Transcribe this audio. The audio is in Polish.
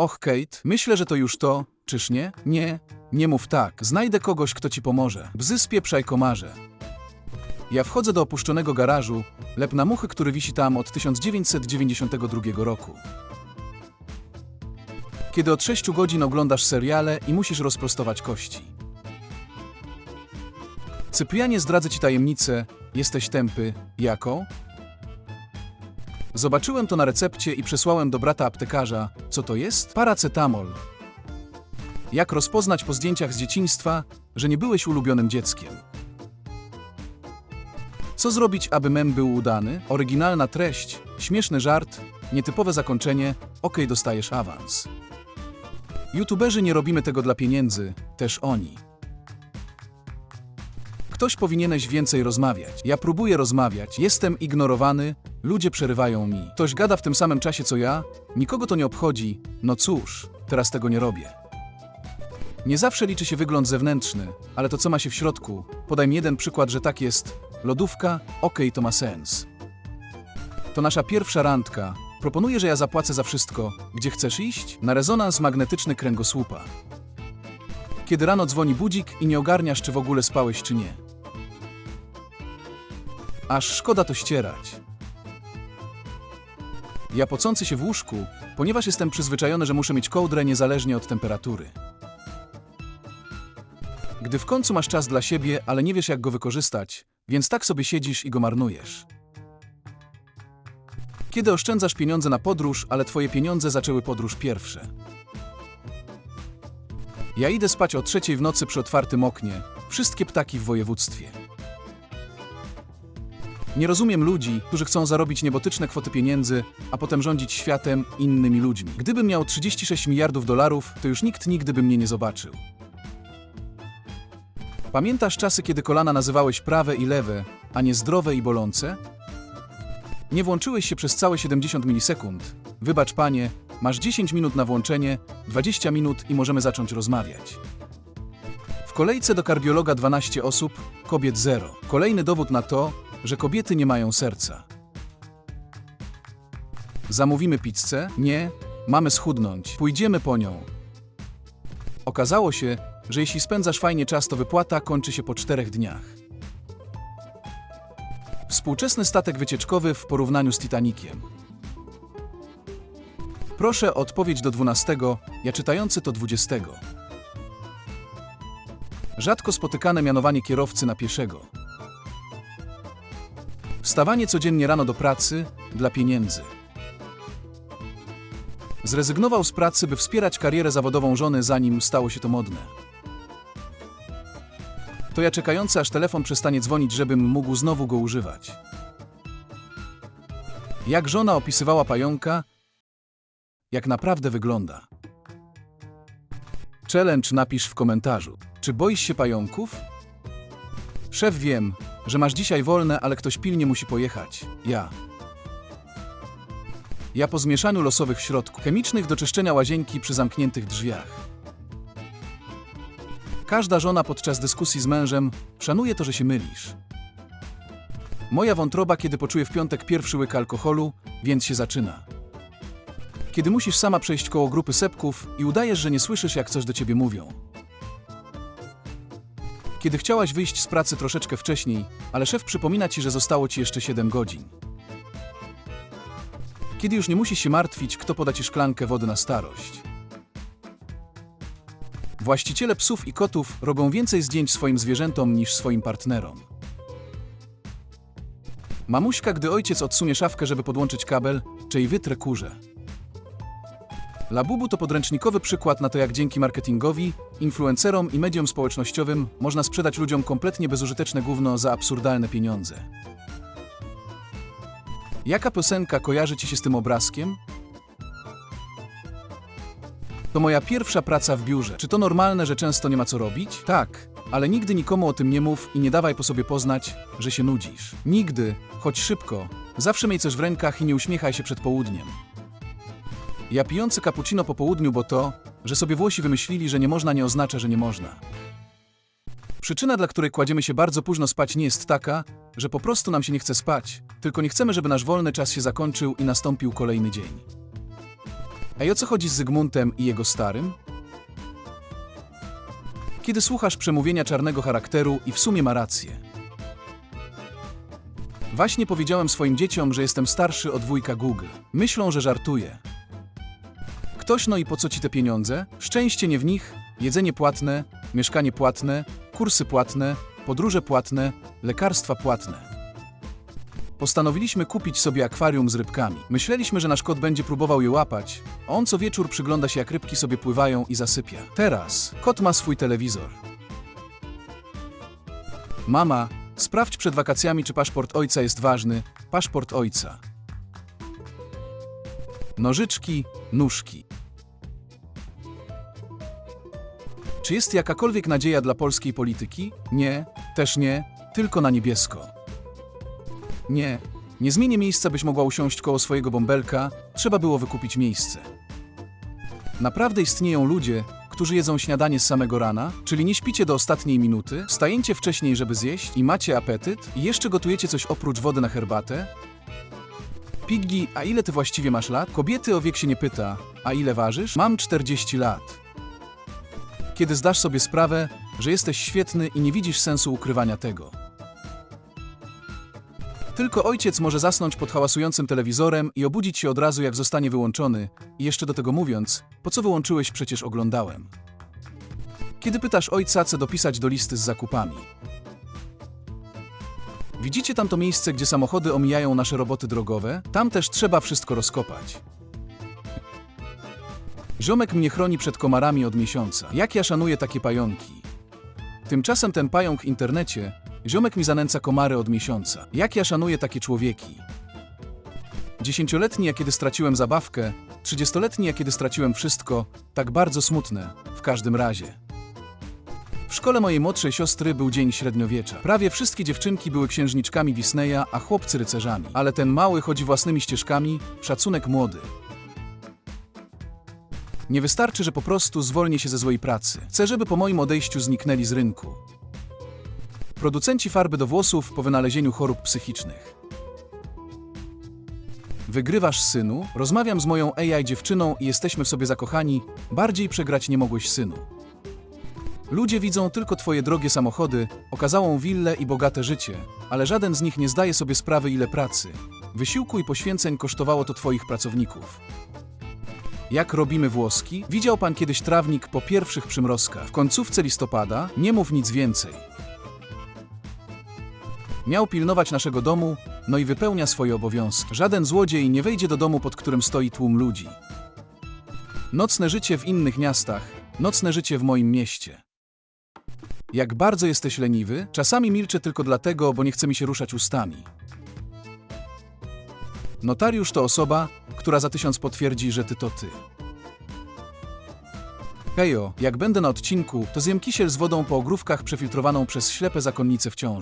Och, Kate, myślę, że to już to, czyż nie? Nie, nie mów tak. Znajdę kogoś, kto ci pomoże. Bzy spieprzaj komarze. Ja wchodzę do opuszczonego garażu, lep na muchy, który wisi tam od 1992 roku. Kiedy od 6 godzin oglądasz seriale i musisz rozprostować kości. Cyprianie zdradzę ci tajemnicę, jesteś tępy. Jaką? Zobaczyłem to na recepcie i przesłałem do brata aptekarza. Co to jest? Paracetamol. Jak rozpoznać po zdjęciach z dzieciństwa, że nie byłeś ulubionym dzieckiem? Co zrobić, aby mem był udany? Oryginalna treść, śmieszny żart, nietypowe zakończenie, okej, dostajesz awans. YouTuberzy nie robimy tego dla pieniędzy, też oni. Ktoś powinieneś więcej rozmawiać. Ja próbuję rozmawiać, jestem ignorowany, ludzie przerywają mi. Ktoś gada w tym samym czasie co ja, nikogo to nie obchodzi. No cóż, teraz tego nie robię. Nie zawsze liczy się wygląd zewnętrzny, ale to co ma się w środku. Podaj mi jeden przykład, że tak jest. Lodówka, okej, to ma sens. To nasza pierwsza randka. Proponuję, że ja zapłacę za wszystko. Gdzie chcesz iść? Na rezonans magnetyczny kręgosłupa. Kiedy rano dzwoni budzik i nie ogarniasz, czy w ogóle spałeś, czy nie. Aż szkoda to ścierać. Ja pocący się w łóżku, ponieważ jestem przyzwyczajony, że muszę mieć kołdrę niezależnie od temperatury. Gdy w końcu masz czas dla siebie, ale nie wiesz jak go wykorzystać, więc tak sobie siedzisz i go marnujesz. Kiedy oszczędzasz pieniądze na podróż, ale twoje pieniądze zaczęły podróż pierwsze. Ja idę spać o trzeciej w nocy przy otwartym oknie, wszystkie ptaki w województwie. Nie rozumiem ludzi, którzy chcą zarobić niebotyczne kwoty pieniędzy, a potem rządzić światem innymi ludźmi. Gdybym miał 36 miliardów dolarów, to już nikt nigdy by mnie nie zobaczył. Pamiętasz czasy, kiedy kolana nazywałeś prawe i lewe, a nie zdrowe i bolące? Nie włączyłeś się przez całe 70 milisekund. Wybacz panie, masz 10 minut na włączenie, 20 minut i możemy zacząć rozmawiać. W kolejce do kardiologa 12 osób, kobiet 0. Kolejny dowód na to, że kobiety nie mają serca. Zamówimy pizzę? Nie. Mamy schudnąć. Pójdziemy po nią. Okazało się, że jeśli spędzasz fajnie czas, to wypłata kończy się po czterech dniach. Współczesny statek wycieczkowy w porównaniu z Titanikiem. Proszę o odpowiedź do 12, ja czytający to 20. Rzadko spotykane mianowanie kierowcy na pieszego. Wstawanie codziennie rano do pracy dla pieniędzy. Zrezygnował z pracy, by wspierać karierę zawodową żony, zanim stało się to modne. To ja czekający, aż telefon przestanie dzwonić, żebym mógł znowu go używać. Jak żona opisywała pająka, jak naprawdę wygląda. Challenge napisz w komentarzu. Czy boisz się pająków? Szef wiem, że masz dzisiaj wolne, ale ktoś pilnie musi pojechać. Ja. Ja po zmieszaniu losowych środków chemicznych do czyszczenia łazienki przy zamkniętych drzwiach. Każda żona podczas dyskusji z mężem szanuje to, że się mylisz. Moja wątroba, kiedy poczuje w piątek pierwszy łyk alkoholu, więc się zaczyna. Kiedy musisz sama przejść koło grupy sepków i udajesz, że nie słyszysz, jak coś do ciebie mówią. Kiedy chciałaś wyjść z pracy troszeczkę wcześniej, ale szef przypomina ci, że zostało ci jeszcze 7 godzin. Kiedy już nie musisz się martwić, kto poda ci szklankę wody na starość. Właściciele psów i kotów robią więcej zdjęć swoim zwierzętom niż swoim partnerom. Mamuśka, gdy ojciec odsunie szafkę, żeby podłączyć kabel, czy jej wytrę kurze. Labubu to podręcznikowy przykład na to, jak dzięki marketingowi, influencerom i mediom społecznościowym można sprzedać ludziom kompletnie bezużyteczne gówno za absurdalne pieniądze. Jaka piosenka kojarzy ci się z tym obrazkiem? To moja pierwsza praca w biurze. Czy to normalne, że często nie ma co robić? Tak, ale nigdy nikomu o tym nie mów i nie dawaj po sobie poznać, że się nudzisz. Nigdy, choć szybko, zawsze miej coś w rękach i nie uśmiechaj się przed południem. Ja pijący cappuccino po południu, bo to, że sobie Włosi wymyślili, że nie można nie oznacza, że nie można. Przyczyna, dla której kładziemy się bardzo późno spać nie jest taka, że po prostu nam się nie chce spać, tylko nie chcemy, żeby nasz wolny czas się zakończył i nastąpił kolejny dzień. Ej, o co chodzi z Zygmuntem i jego starym? Kiedy słuchasz przemówienia czarnego charakteru i w sumie ma rację. Właśnie powiedziałem swoim dzieciom, że jestem starszy od wujka Google. Myślą, że żartuję. Ktoś no i po co ci te pieniądze? Szczęście nie w nich, jedzenie płatne, mieszkanie płatne, kursy płatne, podróże płatne, lekarstwa płatne. Postanowiliśmy kupić sobie akwarium z rybkami. Myśleliśmy, że nasz kot będzie próbował je łapać, a on co wieczór przygląda się jak rybki sobie pływają i zasypia. Teraz kot ma swój telewizor. Mama, sprawdź przed wakacjami, czy paszport ojca jest ważny. Paszport ojca. Nożyczki, nóżki. Czy jest jakakolwiek nadzieja dla polskiej polityki? Nie, też nie, tylko na niebiesko. Nie, nie zmienię miejsca, byś mogła usiąść koło swojego bąbelka, trzeba było wykupić miejsce. Naprawdę istnieją ludzie, którzy jedzą śniadanie z samego rana, czyli nie śpicie do ostatniej minuty, wstajecie wcześniej, żeby zjeść i macie apetyt i jeszcze gotujecie coś oprócz wody na herbatę? Piggy, a ile ty właściwie masz lat? Kobiety o wiek się nie pyta. A ile ważysz? Mam 40 lat. Kiedy zdasz sobie sprawę, że jesteś świetny i nie widzisz sensu ukrywania tego. Tylko ojciec może zasnąć pod hałasującym telewizorem i obudzić się od razu, jak zostanie wyłączony, i jeszcze do tego mówiąc, po co wyłączyłeś, przecież oglądałem. Kiedy pytasz ojca, co dopisać do listy z zakupami. Widzicie tam to miejsce, gdzie samochody omijają nasze roboty drogowe? Tam też trzeba wszystko rozkopać. Ziomek mnie chroni przed komarami od miesiąca. Jak ja szanuję takie pająki. Tymczasem ten pająk w internecie, ziomek mi zanęca komary od miesiąca. Jak ja szanuję takie człowieki. Dziesięcioletni, a kiedy straciłem zabawkę, trzydziestoletni, a kiedy straciłem wszystko, tak bardzo smutne, w każdym razie. W szkole mojej młodszej siostry był dzień średniowiecza. Prawie wszystkie dziewczynki były księżniczkami Disneya, a chłopcy rycerzami. Ale ten mały chodzi własnymi ścieżkami, szacunek młody. Nie wystarczy, że po prostu zwolnię się ze złej pracy. Chcę, żeby po moim odejściu zniknęli z rynku. Producenci farby do włosów po wynalezieniu chorób psychicznych. Wygrywasz, synu? Rozmawiam z moją AI dziewczyną i jesteśmy w sobie zakochani. Bardziej przegrać nie mogłeś, synu. Ludzie widzą tylko twoje drogie samochody, okazałą willę i bogate życie, ale żaden z nich nie zdaje sobie sprawy, ile pracy, wysiłku i poświęceń kosztowało to twoich pracowników. Jak robimy włoski? Widział pan kiedyś trawnik po pierwszych przymrozkach. W końcówce listopada nie mów nic więcej. Miał pilnować naszego domu, no i wypełnia swoje obowiązki. Żaden złodziej nie wejdzie do domu, pod którym stoi tłum ludzi. Nocne życie w innych miastach, nocne życie w moim mieście. Jak bardzo jesteś leniwy, czasami milczę tylko dlatego, bo nie chce mi się ruszać ustami. Notariusz to osoba, która za tysiąc potwierdzi, że ty to ty. Hejo, jak będę na odcinku, to zjem kisiel z wodą po ogrówkach przefiltrowaną przez ślepe zakonnice w ciąży.